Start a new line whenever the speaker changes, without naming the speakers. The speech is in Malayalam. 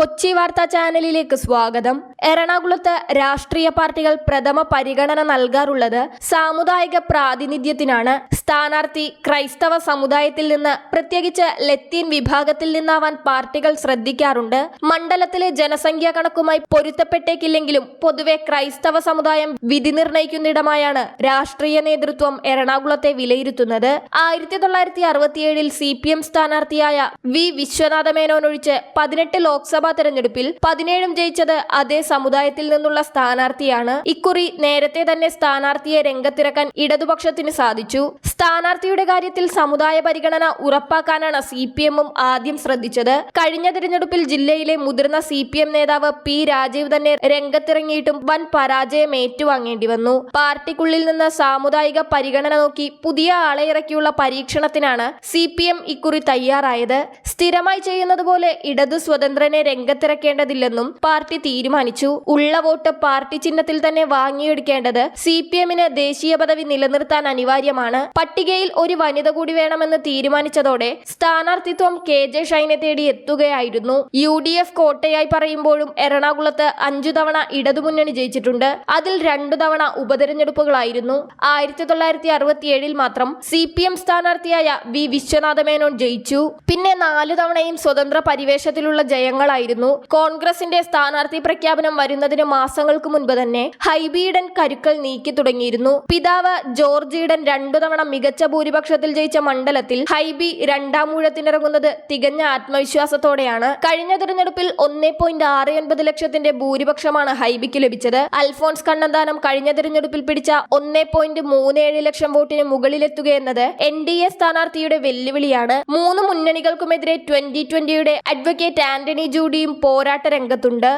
കൊച്ചി വാർത്താ ചാനലിലേക്ക് സ്വാഗതം. എറണാകുളത്ത് രാഷ്ട്രീയ പാർട്ടികൾ പ്രഥമ പരിഗണന നൽകാറുള്ളത് സാമുദായിക പ്രാതിനിധ്യത്തിനാണ്. സ്ഥാനാർത്ഥി ക്രൈസ്തവ സമുദായത്തിൽ നിന്ന് പ്രത്യേകിച്ച് ലത്തീൻ വിഭാഗത്തിൽ നിന്നാവാൻ പാർട്ടികൾ ശ്രദ്ധിക്കാറുണ്ട്. മണ്ഡലത്തിലെ ജനസംഖ്യാ കണക്കുമായി പൊരുത്തപ്പെട്ടേക്കില്ലെങ്കിലും പൊതുവെ ക്രൈസ്തവ സമുദായം വിധി നിർണയിക്കുന്നിടമായാണ് രാഷ്ട്രീയ നേതൃത്വം എറണാകുളത്തെ വിലയിരുത്തുന്നത്. ആയിരത്തി തൊള്ളായിരത്തി അറുപത്തിയേഴിൽ സി പി എം സ്ഥാനാർത്ഥിയായ വി വിശ്വനാഥ ഒഴിച്ച് പതിനെട്ട് ലോക്സഭാ തെരഞ്ഞെടുപ്പിൽ പതിനേഴും ജയിച്ചത് അതേ സമുദായത്തിൽ നിന്നുള്ള സ്ഥാനാർത്ഥിയാണ്. ഇക്കുറി നേരത്തെ തന്നെ സ്ഥാനാർത്ഥിയെ രംഗത്തിറക്കാൻ ഇടതുപക്ഷത്തിന് സാധിച്ചു. സ്ഥാനാർത്ഥിയുടെ കാര്യത്തിൽ സമുദായ പരിഗണന ഉറപ്പാക്കാനാണ് സി പി എമ്മും ആദ്യം ശ്രദ്ധിച്ചത്. കഴിഞ്ഞ തിരഞ്ഞെടുപ്പിൽ ജില്ലയിലെ മുതിർന്ന സി പി എം നേതാവ് പി രാജീവ് തന്നെ രംഗത്തിറങ്ങിയിട്ടും വൻ പരാജയം ഏറ്റുവാങ്ങേണ്ടി വന്നു. പാർട്ടിക്കുള്ളിൽ നിന്ന് സാമുദായിക പരിഗണന നോക്കി പുതിയ ആളെ ഇറക്കിയുള്ള പരീക്ഷണത്തിനാണ് സി പി എം ഇക്കുറി തയ്യാറായത്. സ്ഥിരമായി ചെയ്യുന്നതുപോലെ ഇടതു സ്വതന്ത്രനെ രംഗത്തിറക്കേണ്ടതില്ലെന്നും പാർട്ടി തീരുമാനിച്ചു. ഉള്ള വോട്ട് പാർട്ടി ചിഹ്നത്തിൽ തന്നെ വാങ്ങിയെടുക്കേണ്ടത് സി പി എമ്മിന് ദേശീയ പദവി നിലനിർത്താൻ അനിവാര്യമാണ്. പട്ടികയിൽ ഒരു വനിത കൂടി വേണമെന്ന് തീരുമാനിച്ചതോടെ സ്ഥാനാർത്ഥിത്വം കെ ജെ ഷൈനെ തേടി എത്തുകയായിരുന്നു. യു ഡി എഫ് കോട്ടയായി പറയുമ്പോഴും എറണാകുളത്ത് അഞ്ചു തവണ ഇടതുമുന്നണി ജയിച്ചിട്ടുണ്ട്. അതിൽ രണ്ടു തവണ ഉപതെരഞ്ഞെടുപ്പുകളായിരുന്നു. ആയിരത്തി തൊള്ളായിരത്തി അറുപത്തിയേഴിൽ മാത്രം സി പി എം സ്ഥാനാർത്ഥിയായ വി വിശ്വനാഥ മേനോൻ ജയിച്ചു. പിന്നെ നാലു തവണയും സ്വതന്ത്ര പരിവേഷത്തിലുള്ള ജയങ്ങളായിരുന്നു. കോൺഗ്രസിന്റെ സ്ഥാനാർത്ഥി പ്രഖ്യാപനം വരുന്നതിന് മാസങ്ങൾക്ക് മുൻപ് തന്നെ ഹൈബീഡൻ കരുക്കൾ നീക്കി തുടങ്ങിയിരുന്നു. പിതാവ് ജോർജ് ഈഡൻ രണ്ടു തവണ മികച്ച ഭൂരിപക്ഷത്തിൽ ജയിച്ച മണ്ഡലത്തിൽ ഹൈബി രണ്ടാം ഊഴത്തിനിറങ്ങുന്നത് തികഞ്ഞ ആത്മവിശ്വാസത്തോടെയാണ്. കഴിഞ്ഞ തിരഞ്ഞെടുപ്പിൽ ഒന്നേ പോയിന്റ് ആറ് ഒൻപത് ലക്ഷത്തിന്റെ ഭൂരിപക്ഷമാണ് ഹൈബിക്ക് ലഭിച്ചത്. അൽഫോൺസ് കണ്ണന്താനം കഴിഞ്ഞ തിരഞ്ഞെടുപ്പിൽ പിടിച്ച ഒന്നേ പോയിന്റ് മൂന്ന് ഏഴ് ലക്ഷം വോട്ടിന് മുകളിലെത്തുകയെന്നത് എൻ ഡി എ സ്ഥാനാർത്ഥിയുടെ വെല്ലുവിളിയാണ്. മൂന്ന് മുന്നണികൾക്കുമെതിരെ ട്വന്റി ട്വന്റിയുടെ അഡ്വക്കേറ്റ് ആന്റണി ജൂഡിയും പോരാട്ട രംഗത്തുണ്ട്.